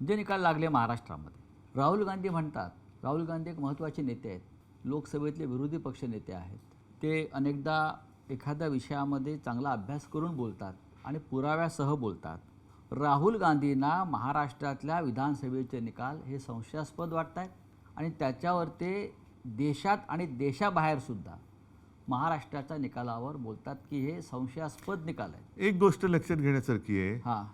जे निकाल लागले महाराष्ट्रामध्ये. राहुल गांधी म्हणतात राहुल गांधी एक महत्त्वाचे नेते आहेत. लोकसभेतले विरोधी पक्ष नेते आहेत. ते अनेकदा एखाद्या विषयामध्ये चांगला अभ्यास करून बोलतात आणि पुराव्यासह बोलतात. राहुल गांधींना महाराष्ट्रातल्या विधानसभेचे निकाल हे संशयास्पद वाटत आहेत आणि त्याच्यावर ते देशात आणि देशाबाहेरसुद्धा महाराष्ट्राच्या निकालावर बोलतात की हे संशयास्पद निकाल आहेत. एक गोष्ट लक्षात घेण्यासारखी आहे. हां.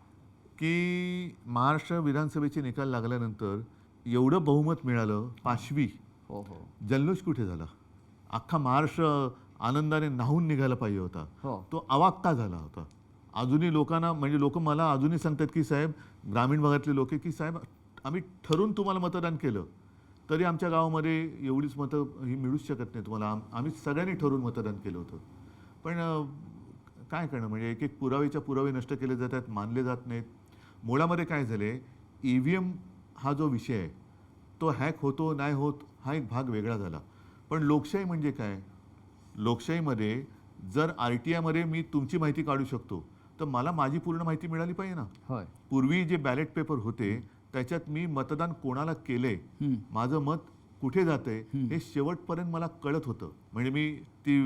की महाराष्ट्र विधानसभेचे निकाल लागल्यानंतर एवढं बहुमत मिळालं पाचवी. हो हो. जल्लोष कुठे झाला? अख्खा महाराष्ट्र आनंदाने नाहून निघायला पाहिजे होता. हो. तो अवाक्ता झाला होता. अजूनही लोकांना म्हणजे लोक मला अजूनही सांगतात की साहेब ग्रामीण भागातले लोक की साहेब आम्ही ठरून तुम्हाला मतदान केलं. तरी आमच्या गावामध्ये एवढीच मतं ही मिळूच शकत नाही तुम्हाला. आम- आम्ही सगळ्यांनी ठरवून मतदान केलं होतं. पण अं, काय करणं? म्हणजे एक एक पुरावेच्या पुरावे नष्ट केले जातात मानले जात नाहीत. मुळामध्ये काय झाले? ई व्ही एम हा जो विषय आहे तो हॅक होतो नाही होत हा एक भाग वेगळा झाला. पण लोकशाही म्हणजे काय? लोकशाहीमध्ये जर आर टी आयमध्ये मी तुमची माहिती काढू शकतो तर मला माझी पूर्ण माहिती मिळाली पाहिजे ना? होय. पूर्वी जे बॅलेट पेपर होते त्याच्यात मी मतदान कोणाला केलंय? हं. माझं मत कुठे जाते हे शेवटपर्यंत मला कळत होतं. म्हणजे मी ती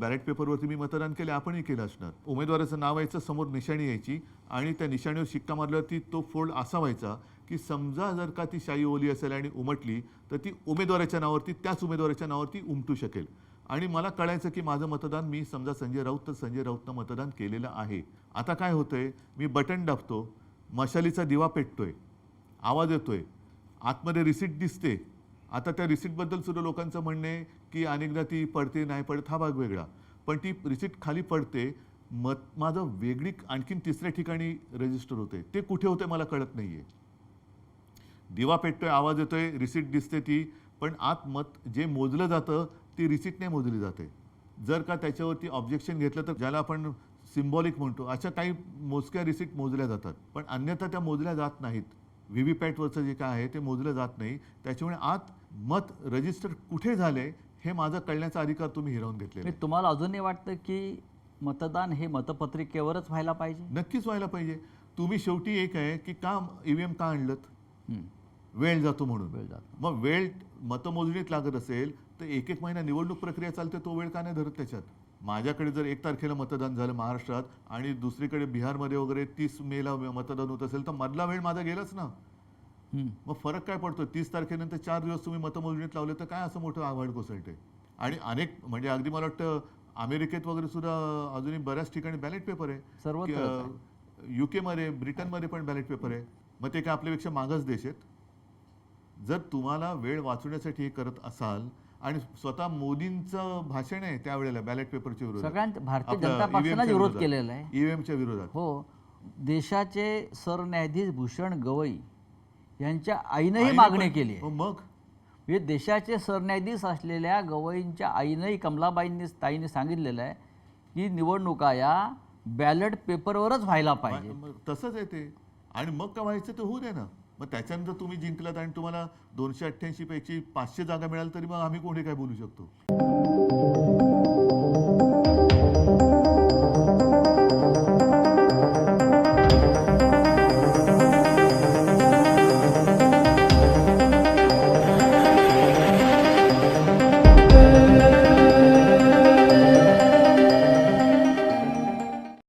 बॅलेट पेपरवरती मी मतदान केले आपणही केलं असणार. उमेदवाराचं नाव यायचं समोर निशाणी यायची आणि त्या निशाणीवर शिक्का मारल्यावरती तो फोल्ड असा व्हायचा की समजा जर का ती शाई ओली असेल आणि उमटली तर ती उमेदवाराच्या नावावरती त्याच उमेदवाराच्या नावावरती उमटू शकेल. आणि मला कळायचं की माझं मतदान मी समजा संजय राऊत तर संजय राऊतनं मतदान केलेलं आहे. आता काय होतंय मी बटन दाबतो मशालीचा दिवा पेटतोय आवाज येतोय आतमध्ये रिसिट दिसते आता त्या रिसिटबद्दल सुद्धा लोकांचं म्हणणं आहे की अनेकदा ती पडते नाही पडत हा भाग वेगळा. पण ती रिसिट खाली पडते मत माझं वेगळी आणखीन तिसऱ्या ठिकाणी रजिस्टर होते. ते कुठे होते मला कळत नाही आहे दिवा पेटतोय आवाज येतोय रिसिट दिसते ती पण आत मत जे मोजलं जातं ती रिसिटने मोजली जाते. जर का त्याच्यावरती ऑब्जेक्शन घेतलं तर ज्याला आपण सिम्बॉलिक म्हणतो अशा काही मोजक्या रिसिट मोजल्या जातात. पण अन्यथा त्या मोजल्या जात नाहीत. व्ही व्ही पॅटवरचं जे काय आहे ते मोजलं जात नाही. त्याच्यामुळे आत मत रजिस्टर कुठे झाले हे माझा कळण्याचा अधिकार तुम्ही हिरावून घेतलेला आहे. म्हणजे तुम्हाला अजूनही वाटतं की मतदान हे मतपत्रिकेवरच व्हायला पाहिजे नक्कीच व्हायला पाहिजे तुम्ही शेवटी एक आहे की का ईव्हीएम का आणलं. वेळ जातो म्हणून वेळ जातो मग वेळ मतमोजणीत लागत असेल तर एक एक महिना निवडणूक प्रक्रिया चालते तो वेळ का नाही धरत त्याच्यात माझ्याकडे जर एक तारखेला मतदान झालं महाराष्ट्रात आणि दुसरीकडे बिहारमध्ये वगैरे तीस मेला मतदान होत असेल तर मधला वेळ माझा गेलाच ना. मग फरक काय पडतो तीस तारखेनंतर चार दिवस तुम्ही मतमोजणीत लावले तर काय असं मोठं आव्हाड कोसळते आणि अनेक म्हणजे अगदी मला वाटतं अमेरिकेत वगैरे सुद्धा अजूनही बऱ्याच ठिकाणी बॅलेट पेपर आहे. सर्वत्रच युकेमध्ये ब्रिटनमध्ये पण बॅलेट पेपर आहे. मग ते काय आपल्यापेक्षा मागच देश आहेत? जर तुम्हाला वेळ वाचवण्यासाठी हे करत असाल आणि स्वतः मोदींचं भाषण आहे त्यावेळेला बॅलेट पेपरच्या विरोधात. सगळ्यात भारतीय जनता पक्षानं च्या विरोध. केलेला आहे. ईव्हीएमच्या विरोधात. हो. देशाचे सरन्यायाधीश भूषण गवई यांच्या आईनंही आईने मागणी केली आहे. हो, मग? म्हणजे देशाचे सरन्यायाधीश असलेल्या गवईंच्या आईनंही कमलाबाईंनी ताईने सांगितलेलं आहे की निवडणुका या बॅलेट पेपरवरच व्हायला पाहिजे तसंच आहे ते. आणि मग का व्हायचं ते होऊ दे ना. मग त्याच्यानंतर तुम्ही जिंकलात आणि तुम्हाला दोनशे अठ्ठ्याऐंशी पैकी पाचशे जागा मिळाल तरी मग आम्ही कोणी काय बोलू शकतो?